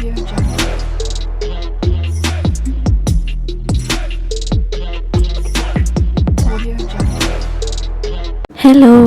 Hello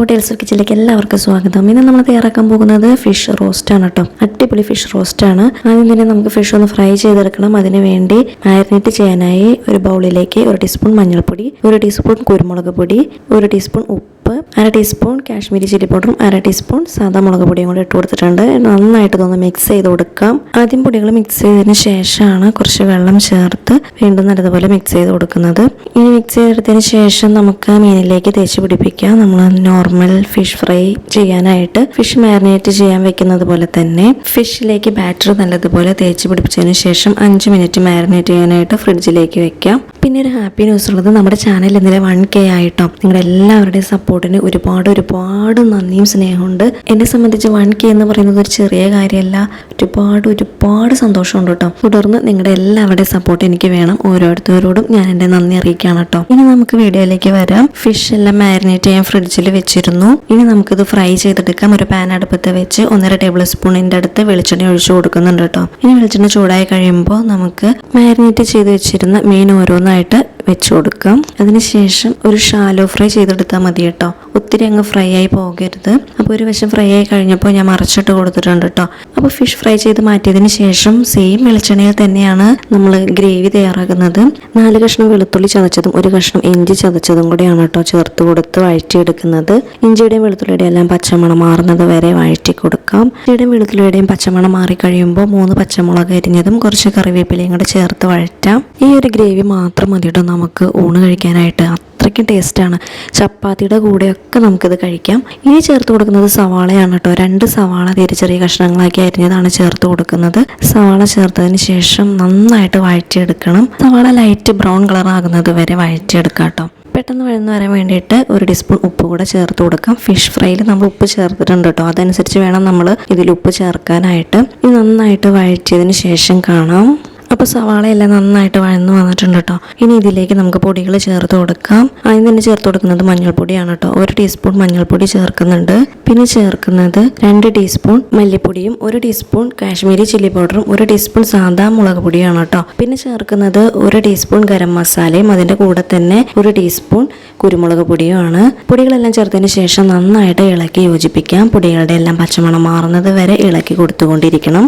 ഡെൽസർ കിച്ചിലേക്ക് എല്ലാവർക്കും സ്വാഗതം. ഇന്ന് നമ്മൾ തയ്യാറാക്കാൻ പോകുന്നത് ഫിഷ് റോസ്റ്റ് ആണ് കേട്ടോ. അടിപൊളി ഫിഷ് റോസ്റ്റ് ആണ്. ആദ്യം തന്നെ നമുക്ക് ഫിഷ് ഒന്ന് ഫ്രൈ ചെയ്തെടുക്കണം. അതിന് വേണ്ടി മാരിനേറ്റ് ചെയ്യാനായി ഒരു ബൗളിലേക്ക് ഒരു ടീസ്പൂൺ മഞ്ഞൾപ്പൊടി ഒരു ടീസ്പൂൺ കുരുമുളക് പൊടി ഒരു ടീസ്പൂൺ ഉപ്പ് അര ടീസ്പൂൺ കാശ്മീരി ചില്ലി പൗഡറും അര ടീസ്പൂൺ സാധാ മുളക് പൊടിയും കൂടി ഇട്ട് കൊടുത്തിട്ടുണ്ട്. നന്നായിട്ട് ഇതൊന്ന് മിക്സ് ചെയ്ത് കൊടുക്കാം. ആദ്യം പൊടികൾ മിക്സ് ചെയ്തതിന് ശേഷമാണ് കുറച്ച് വെള്ളം ചേർത്ത് വീണ്ടും നല്ലതുപോലെ മിക്സ് ചെയ്ത് കൊടുക്കുന്നത്. ഇനി മിക്സ് ചെയ്തെടുത്തതിന് ശേഷം നമുക്ക് മീനിലേക്ക് തേച്ച് പിടിപ്പിക്കാം. നമ്മൾ നോർമൽ ഫിഷ് ഫ്രൈ ചെയ്യാനായിട്ട്. ഫിഷ് മാരിനേറ്റ് ചെയ്യാൻ വെക്കുന്നത് പോലെ തന്നെ ഫിഷിലേക്ക് ബാറ്റർ നല്ലതുപോലെ തേച്ച് പിടിപ്പിച്ചതിന് ശേഷം അഞ്ച് മിനിറ്റ് മാരിനേറ്റ് ചെയ്യാനായിട്ട് ഫ്രിഡ്ജിലേക്ക് വെക്കാം. പിന്നെ ഒരു ഹാപ്പി ന്യൂസ് ഉള്ളത് നമ്മുടെ ചാനൽ ഇന്നലെ വൺ കെ ആയിട്ടോ. നിങ്ങളുടെ എല്ലാവരുടെയും സപ്പോർട്ടിന് ഒരുപാട് ഒരുപാട് നന്ദിയും സ്നേഹമുണ്ട്. എന്നെ സംബന്ധിച്ച് വൺ കെ എന്ന് പറയുന്നത് ഒരു ചെറിയ കാര്യമല്ല. ഒരുപാട് ഒരുപാട് സന്തോഷമുണ്ട് കേട്ടോ. തുടർന്ന് നിങ്ങളുടെ എല്ലാവരുടെയും സപ്പോർട്ട് എനിക്ക് വേണം. ഓരോരുത്തരോടും ഞാൻ എന്റെ നന്ദി അറിയിക്കുകയാണ് കേട്ടോ. ഇനി നമുക്ക് വീഡിയോയിലേക്ക് വരാം. ഫിഷ് എല്ലാം മാരിനേറ്റ് ചെയ്യാൻ ഫ്രിഡ്ജിൽ വെച്ചിരുന്നു. ഇനി നമുക്കിത് ഫ്രൈ ചെയ്തെടുക്കാം. ഒരു പാൻ അടുപ്പത്ത് വെച്ച് ഒന്നര ടേബിൾ സ്പൂണിന്റെ അടുത്ത് വെളിച്ചെണ്ണ ഒഴിച്ചു കൊടുക്കുന്നുണ്ട് കേട്ടോ. ഇനി വെളിച്ചെണ്ണ ചൂടായി കഴിയുമ്പോൾ നമുക്ക് മാരിനേറ്റ് ചെയ്ത് വെച്ചിരുന്ന മീൻ ഓരോന്നായിട്ട് വെച്ച് കൊടുക്കാം. അതിനുശേഷം ഒരു ഷാലോ ഫ്രൈ ചെയ്തെടുത്താൽ മതി കേട്ടോ. ഒത്തിരി അങ്ങ് ഫ്രൈ ആയി പോകരുത്. അപ്പോൾ ഒരു വശം ഫ്രൈ ആയി കഴിഞ്ഞപ്പോൾ ഞാൻ മറച്ചിട്ട് കൊടുത്തിട്ടുണ്ട് കേട്ടോ. അപ്പോൾ ഫിഷ് ഫ്രൈ ചെയ്ത് മാറ്റിയതിന് ശേഷം സെയിം വെളിച്ചെണ്ണയിൽ തന്നെയാണ് നമ്മൾ ഗ്രേവി തയ്യാറാക്കുന്നത്. നാല് കഷ്ണം വെളുത്തുള്ളി ചതച്ചതും ഒരു കഷ്ണം ഇഞ്ചി ചതച്ചതും കൂടിയാണ് കേട്ടോ ചേർത്ത് കൊടുത്ത് വഴറ്റിയെടുക്കുന്നത്. ഇഞ്ചിയുടെയും വെളുത്തുള്ളിയുടെയും എല്ലാം പച്ചമണം മാറുന്നത് വരെ വഴറ്റി കൊടുക്കാം. ഇഞ്ചിയുടെയും വെളുത്തുള്ളിയുടെയും പച്ചമണം മാറി കഴിയുമ്പോൾ മൂന്ന് പച്ചമുളക് അരിഞ്ഞതും കുറച്ച് കറിവേപ്പിലയും കൂടെ ചേർത്ത് വഴറ്റാം. ഈ ഒരു ഗ്രേവി മാത്രം മതി കേട്ടോ നമുക്ക് ഊണ് കഴിക്കാനായിട്ട് അത്രയ്ക്കും ടേസ്റ്റാണ്. ചപ്പാത്തിയുടെ കൂടെയൊക്കെ നമുക്കിത് കഴിക്കാം. ഇനി ചേർത്ത് കൊടുക്കുന്നത് സവാളയാണ് കേട്ടോ രണ്ട് സവാള തീരെ ചെറിയ കഷ്ണങ്ങളാക്കി അരിഞ്ഞതാണ് ചേർത്ത് കൊടുക്കുന്നത്. സവാള ചേർത്തതിന് ശേഷം നന്നായിട്ട് വഴറ്റിയെടുക്കണം. സവാള ലൈറ്റ് ബ്രൗൺ കളർ ആകുന്നത് വരെ വഴറ്റിയെടുക്കാം കേട്ടോ പെട്ടെന്ന് വഴന്ന് വരാൻ വേണ്ടിയിട്ട് ഒരു ടീസ്പൂൺ ഉപ്പ് കൂടെ ചേർത്ത് കൊടുക്കാം. ഫിഷ് ഫ്രൈയിൽ നമ്മൾ ഉപ്പ് ചേർത്തിട്ടുണ്ട് കേട്ടോ അതനുസരിച്ച് വേണം നമ്മൾ ഇതിൽ ഉപ്പ് ചേർക്കാനായിട്ട്. ഇത് നന്നായിട്ട് വഴറ്റിയതിന് ശേഷം കാണാം. അപ്പോൾ സവാളയെല്ലാം നന്നായിട്ട് വഴന്ന് വന്നിട്ടുണ്ട് കേട്ടോ ഇനി ഇതിലേക്ക് നമുക്ക് പൊടികൾ ചേർത്ത് കൊടുക്കാം. ആദ്യം തന്നെ ചേർത്ത് കൊടുക്കുന്നത് മഞ്ഞൾപ്പൊടിയാണ് കേട്ടോ ഒരു ടീസ്പൂൺ മഞ്ഞൾപ്പൊടി ചേർക്കുന്നുണ്ട്. പിന്നെ ചേർക്കുന്നത് രണ്ട് ടീസ്പൂൺ മല്ലിപ്പൊടിയും ഒരു ടീസ്പൂൺ കാശ്മീരി ചില്ലി പൗഡറും ഒരു ടീസ്പൂൺ സാദാ മുളക് പൊടിയാണ് കേട്ടോ പിന്നെ ചേർക്കുന്നത് ഒരു ടീസ്പൂൺ ഗരം മസാലയും അതിന്റെ കൂടെ തന്നെ ഒരു ടീസ്പൂൺ കുരുമുളക് പൊടിയുമാണ്. പൊടികളെല്ലാം ചേർത്തതിന് ശേഷം നന്നായിട്ട് ഇളക്കി യോജിപ്പിക്കാം. പൊടികളുടെ എല്ലാം പച്ചമണം മാറുന്നത് വരെ ഇളക്കി കൊടുത്തുകൊണ്ടിരിക്കണം.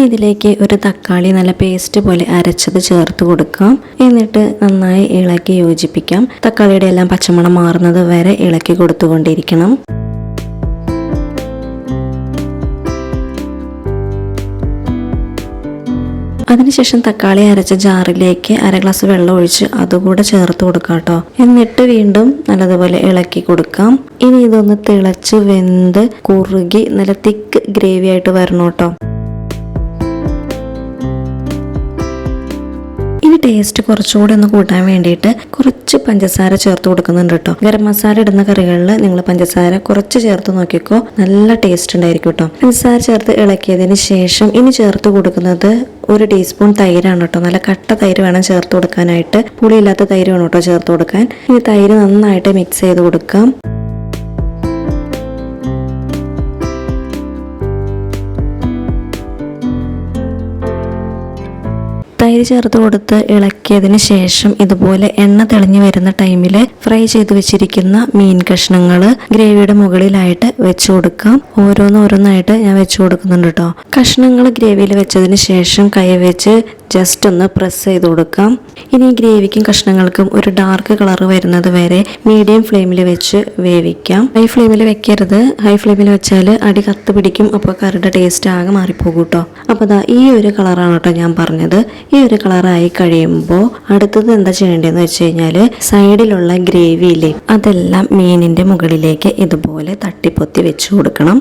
ഇനി ഇതിലേക്ക് ഒരു തക്കാളി നല്ല പേസ്റ്റ് പോലെ അരച്ചത് ചേർത്ത് കൊടുക്കാം. എന്നിട്ട് നന്നായി ഇളക്കി യോജിപ്പിക്കാം. തക്കാളിയുടെ എല്ലാം പച്ചമണം മാറുന്നത് വരെ ഇളക്കി കൊടുത്തുകൊണ്ടിരിക്കണം. അതിനുശേഷം തക്കാളി അരച്ച ജാറിലേക്ക് അര ഗ്ലാസ് വെള്ളം ഒഴിച്ച് അതുകൂടെ ചേർത്ത് കൊടുക്കാം കേട്ടോ. എന്നിട്ട് വീണ്ടും നല്ലതുപോലെ ഇളക്കി കൊടുക്കാം. ഇനി ഇതൊന്ന് തിളച്ച് വെന്ത് കുറുകി നല്ല തിക്ക് ഗ്രേവി ആയിട്ട് വരണം കേട്ടോ. ഇനി ടേസ്റ്റ് കുറച്ചുകൂടി ഒന്ന് കൂട്ടാൻ വേണ്ടിയിട്ട് കുറച്ച് പഞ്ചസാര ചേർത്ത് കൊടുക്കുന്നുണ്ട് കേട്ടോ. ഗരം മസാല ഇടുന്ന കറികളിൽ നിങ്ങൾ പഞ്ചസാര കുറച്ച് ചേർത്ത് നോക്കിക്കോ. നല്ല ടേസ്റ്റ് ഉണ്ടായിരിക്കും കേട്ടോ. പഞ്ചസാര ചേർത്ത് ഇളക്കിയതിന് ശേഷം ഇനി ചേർത്ത് കൊടുക്കുന്നത് ഒരു ടീസ്പൂൺ തൈരാണ് കേട്ടോ. നല്ല കട്ട തൈര് വേണം ചേർത്ത് കൊടുക്കാനായിട്ട്. പുളിയില്ലാത്ത തൈര് വേണം കേട്ടോ ചേർത്ത് കൊടുക്കാൻ. ഇനി തൈര് നന്നായിട്ട് മിക്സ് ചെയ്ത് കൊടുക്കാം. തൈര് ചേർത്ത് കൊടുത്ത് ഇളക്കിയതിന് ശേഷം ഇതുപോലെ എണ്ണ തെളിഞ്ഞു വരുന്ന ടൈമിൽ ഫ്രൈ ചെയ്ത് വെച്ചിരിക്കുന്ന മീൻ കഷ്ണങ്ങൾ ഗ്രേവിയുടെ മുകളിലായിട്ട് വെച്ച് കൊടുക്കാം. ഓരോന്നോരോന്നായിട്ട് ഞാൻ വെച്ച് കൊടുക്കുന്നുണ്ട് കേട്ടോ കഷ്ണങ്ങൾ ഗ്രേവിയിൽ വെച്ചതിന് ശേഷം കൈ വെച്ച് ജസ്റ്റ് ഒന്ന് പ്രസ് ചെയ്ത് കൊടുക്കാം. ഇനി ഗ്രേവിക്കും കഷ്ണങ്ങൾക്കും ഒരു ഡാർക്ക് കളർ വരുന്നത് വരെ മീഡിയം ഫ്ലെയിമിൽ വെച്ച് വേവിക്കാം. ഹൈ ഫ്ലെയിമിൽ വെക്കരുത്. ഹൈ ഫ്ലെയിമിൽ വെച്ചാൽ അടി കത്ത് പിടിക്കും അപ്പോൾ കറിയുടെ ടേസ്റ്റ് ആകെ മാറിപ്പോകും കേട്ടോ അപ്പോൾ അതാ ഈ ഒരു കളറാണ് കേട്ടോ ഞാൻ പറഞ്ഞത്. ഈ ഒരു കളറായി കഴിയുമ്പോൾ അടുത്തത് എന്താ ചെയ്യേണ്ടതെന്ന് വെച്ച് കഴിഞ്ഞാൽ സൈഡിലുള്ള ഗ്രേവിയിലേക്ക് അതെല്ലാം മീനിന്റെ മുകളിലേക്ക് ഇതുപോലെ തട്ടിപ്പൊത്തി വെച്ച് കൊടുക്കണം.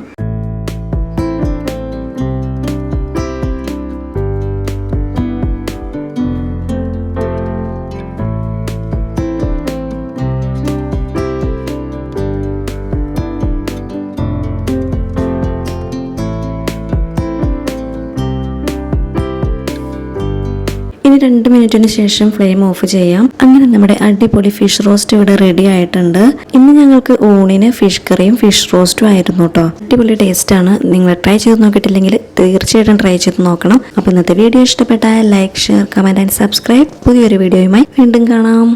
രണ്ട് മിനിറ്റിന് ശേഷം ഫ്ലെയിം ഓഫ് ചെയ്യാം. അങ്ങനെ നമ്മുടെ അടിപൊളി ഫിഷ് റോസ്റ്റ് ഇവിടെ റെഡി ആയിട്ടുണ്ട്. ഇന്ന് ഞങ്ങൾക്ക് ഊണിന് ഫിഷ് കറിയും ഫിഷ് റോസ്റ്റും ആയിരുന്നു കേട്ടോ അടിപൊളി ടേസ്റ്റ് ആണ്. നിങ്ങൾ ട്രൈ ചെയ്ത് നോക്കിയിട്ടില്ലെങ്കിൽ തീർച്ചയായിട്ടും ട്രൈ ചെയ്ത് നോക്കണം. അപ്പോൾ ഇന്നത്തെ വീഡിയോ ഇഷ്ടപ്പെട്ടാൽ like share comment and subscribe പുതിയൊരു വീഡിയോയുമായി വീണ്ടും കാണാം.